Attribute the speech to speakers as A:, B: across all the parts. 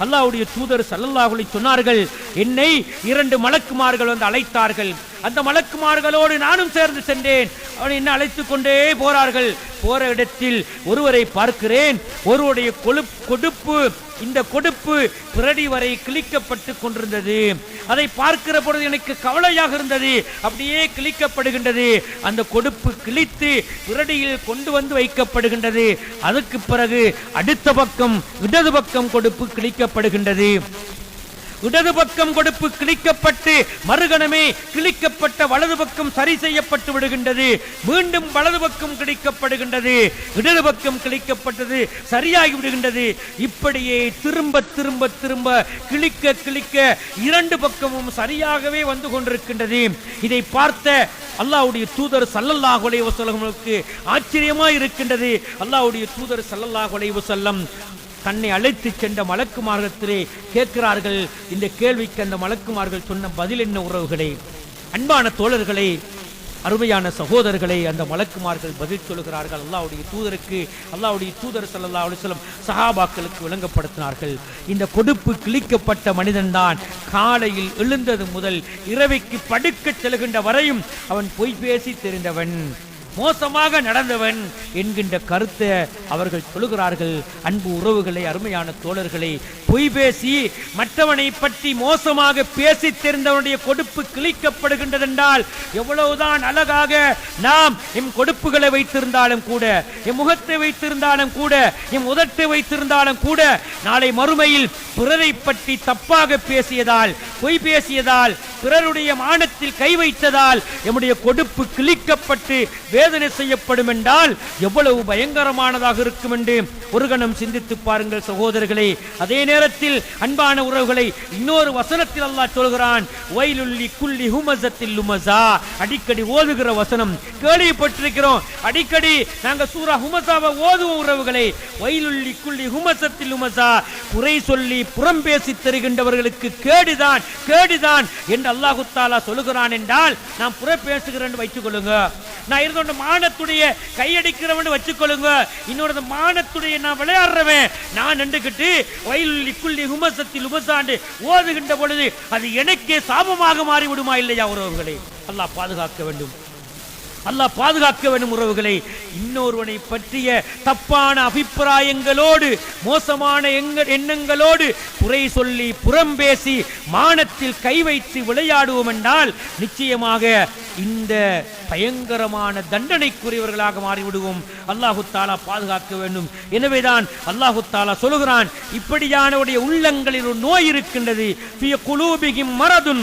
A: அல்லாவுடைய தூதர் சல்லல்லாஹுலி சொன்னார்கள் என்னை இரண்டு மலக்குமார்கள் வந்து அழைத்தார்கள். அந்த மலக்குமார்களோடு நானும் சேர்ந்து சென்றேன். அவன் என்ன அழைத்துக் கொண்டே போறார்கள். போற இடத்தில் ஒருவரை பார்க்கிறேன். ஒருவருடைய கொடுப்பு இந்த கொடுப்பு பிரடி வரை கிழிக்கப்பட்டு கொண்டிருந்தது. அதை பார்க்கிற பொழுது எனக்கு கவலையாக இருந்தது. அப்படியே கிழிக்கப்படுகின்றது. அந்த கொடுப்பு கிழித்து பிரடியில் கொண்டு வந்து வைக்கப்படுகின்றது. அதுக்கு பிறகு அடுத்த பக்கம் இடது பக்கம் கொடுப்பு கிழிக்கப்படுகின்றது. இடது பக்கம் கொடுப்பு கிழிக்கப்பட்டு மறுகணமே கிழிக்கப்பட்ட வலது பக்கம் சரி செய்யப்பட்டு விடுகின்றது. மீண்டும் வலது பக்கம் கிழிக்கப்படுகின்றது. இடது பக்கம் கிழிக்கப்பட்டது சரியாகி விடுகின்றது. இப்படியே திரும்ப திரும்ப திரும்ப கிழிக்க கிழிக்க இரண்டு பக்கமும் சரியாகவே வந்து கொண்டிருக்கின்றது. இதை பார்த்த அல்லாவுடைய தூதர் சல்லல்லாஹ் அலைஹி வஸல்லமுக்கு ஆச்சரியமா இருக்கின்றது அல்லாஹ்வுடைய தூதர் சல்லல்லாஹ் அலைஹி வஸல்லம் தன்னை அழைத்து சென்ற மலக்குமார்கத்திலே கேட்கிறார்கள் இந்த கேள்விக்கு அந்த மலக்குமார்கள் சொன்ன பதில் என்ன உறவுகளே? அன்பான தோழர்களே அருமையான சகோதரர்களை அந்த மலக்குமார்கள் பதில் சொல்கிறார்கள் அல்லாவுடைய தூதருக்கு அல்லாவுடைய தூதர் சல்லா அலைஹி சஹாபாக்களுக்கு விளங்கப்படுத்தினார்கள். இந்த கொடுப்பு கிழிக்கப்பட்ட மனிதன்தான் காலையில் எழுந்தது முதல் இரவைக்கு படுக்கச் செல்கின்ற வரையும் அவன் பொய் பேசி தெரிந்தவன். மோசமாக நடந்தவன் என்கின்ற கருத்தை அவர்கள் சொல்லுகிறார்கள். அன்பு உறவுகளை அருமையான தோழர்களை பொய் பேசி மற்றவனை பற்றி மோசமாக பேசி தெரிந்தவனுடைய கொடுப்பு கிழிக்கப்படுகின்றதென்றால் எவ்வளவுதான் அழகாக நாம் எம் கொடுப்புகளை வைத்திருந்தாலும் கூட எம் முகத்தை வைத்திருந்தாலும் கூட எம் உதட்டை வைத்திருந்தாலும் கூட நாளை மறுமையில் பிறரை பற்றி தப்பாக பேசியதால் பொய் பேசியதால் பிறருடைய மானத்தில் கை வைத்ததால் எம்முடைய கொடுப்பு கிழிக்கப்பட்டு வேதனை செய்யப்படும் என்றால் எவ்வளவு பயங்கரமானதாக இருக்கும் என்று ஒரு கணம் சிந்தித்து பாருங்கள் சகோதரர்களே. அதே நேரத்தில் அன்பான உறவுகளை இன்னொரு வசனத்தில் அல்லாஹ் சொல்கிறான் வயலுள்ளி குள்ளி ஹுமசத்தில் லுமசா அடிக்கடி ஓதுகிற வசனம். கேள்விப்பட்டிருக்கிறோம். அடிக்கடி நாங்க சூரா ஹுமசாவை ஓதுவோம் உறவுகளை. வயலுள்ளி குள்ளி ஹுமசத்தில் லுமசா குறை சொல்லி புறம் பேசி தருகின்றவர்களுக்கு கேடுதான் கேடுதான் என்று அல்லாஹு தாலா சொல்லுகிறான் என்றால் நான் புற பேசுகிறேன் வைத்துக் கொள்ளுங்க நான் இருந்தோட மானத்துடைய கையடிக்கிறவன் வச்சுக்கொள்ளுங்க. இன்னொரு மானத்துடைய நான் விளையாடுறவன் நான் நின்றுகிட்டு வயலில் இக்குள்ளி உமசத்தில் உமசாண்டு ஓதுகின்ற பொழுது அது எனக்கே சாபமாக மாறிவிடுமா இல்லையா உறவுகளை? அல்லாஹ் பாதுகாக்க வேண்டும். அல்லாஹ் பாதுகாக்க வேண்டும் உறவுகளை. இன்னொருவனை பற்றிய தப்பான அபிப்பிராயங்களோடு மோசமான எங்கள் எண்ணங்களோடு குறை சொல்லி புறம் பேசி மானத்தில் கை வைத்து விளையாடுவோம் என்றால் நிச்சயமாக இந்த பயங்கரமான தண்டனைக்குரியவர்களாக மாறிவிடுவோம். அல்லாஹு தாலா பாதுகாக்க வேண்டும். எனவேதான் அல்லாஹு தாலா சொல்லுகிறான் இப்படியானவருடைய உள்ளங்களில் ஒரு நோய் இருக்கின்றது. மரதுன்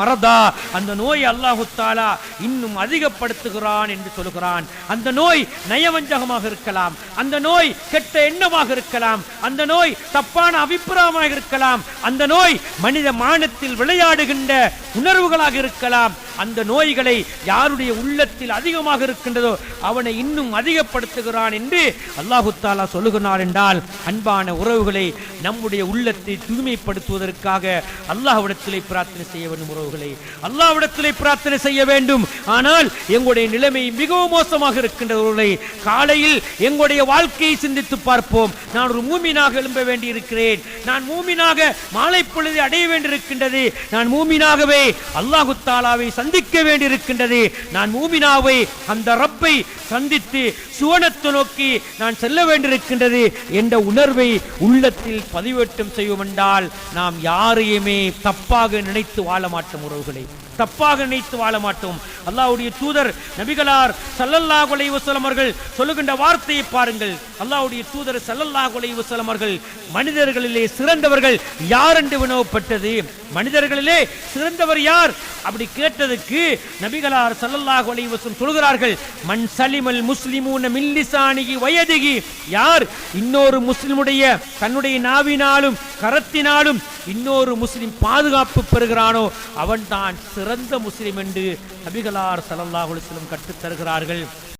A: மரதா. அந்த நோய் அல்லாஹு தாலா இன்னும் அதிகப்படுத்துகிறான் என்று சொல்லுகிறான். அந்த நோய் நயவஞ்சகமாக இருக்கலாம். அந்த நோய் கெட்ட எண்ணமாக இருக்கலாம். அந்த நோய் தப்பான அபிப்பிராயமாக இருக்கலாம். அந்த நோய் மனித மானத்தில் விளையாடுகின்ற உணர்வுகளாக இருக்கலாம். அந்த நோய்களை யாருடைய உள்ளத்தில் அதிகமாக இருக்கின்றதோ அவனை இன்னும் அதிகப்படுத்துகிறான் என்று அல்லாஹு தாலா சொல்லுகிறான் என்றால் அன்பான உறவுகளை நம்முடைய உள்ளத்தை தூய்மைப்படுத்துவதற்காக அல்லாஹ்விடத்திலே பிரார்த்தனை செய்ய வேண்டும் உறவுகளை. அல்லாஹ்விடத்திலே பிரார்த்தனை செய்ய வேண்டும். ஆனால் எங்களுடைய நிலைமை மிகவும் மோசமாக இருக்கின்றவர்களை காலையில் எங்களுடைய வாழ்க்கையை சிந்தித்து பார்ப்போம். நான் ஒரு மூமினாக எழும்ப வேண்டியிருக்கிறேன். நான் மூமினாக மாலை பொழுது அடைய வேண்டியிருக்கின்றது. நான் மூமினாகவே அல்லாஹு தாலாவை சந்திக்க வேண்டியிருக்கின்றது. நான் மூமினாவை அந்த ரப்பை சந்தித்து சுவனத்தை நோக்கி நான் செல்ல வேண்டியிருக்கின்றது என்ற உணர்வை உள்ளத்தில் பதிவேற்றம் செய்வோம் என்றால் நாம் யாரையுமே தப்பாக நினைத்து வாழ மாட்டோம் உறவுகளை. தப்பாக நினைத்து வாழ மாட்டோம். அல்லாவுடைய தூதர் நபிகளார் சல்லல்லா கொலை வஸல்லம் அவர்கள் சொல்லுகின்ற வார்த்தையை பாருங்கள். அல்லாவுடைய தூதர் சல்லல்லா கொலை வஸல்லம் அவர்கள் மனிதர்களிலே சிறந்தவர்கள் யார் என்று வினவப்பட்டது? மனிதர்களிலே சிறந்தவர் யார்? அப்படி கேட்டதுக்கு நபிகளார் சல்லல்லாஹு அலைஹி வஸல்லம் சொல்கிறார்கள் மன் சலிமல் முஸ்லிமூன மில்லிசானிகி வயதிகி யார்? இன்னொரு முஸ்லிமுடைய தன்னுடைய நாவினாலும் கரத்தினாலும் இன்னொரு முஸ்லிம் பாதுகாப்பு பெறுகிறானோ அவன்தான் சிறந்த முஸ்லிம் என்று நபிகளார் சல்லல்லாஹு அலைஹி வஸல்லம் கற்றுத் தருகிறார்கள்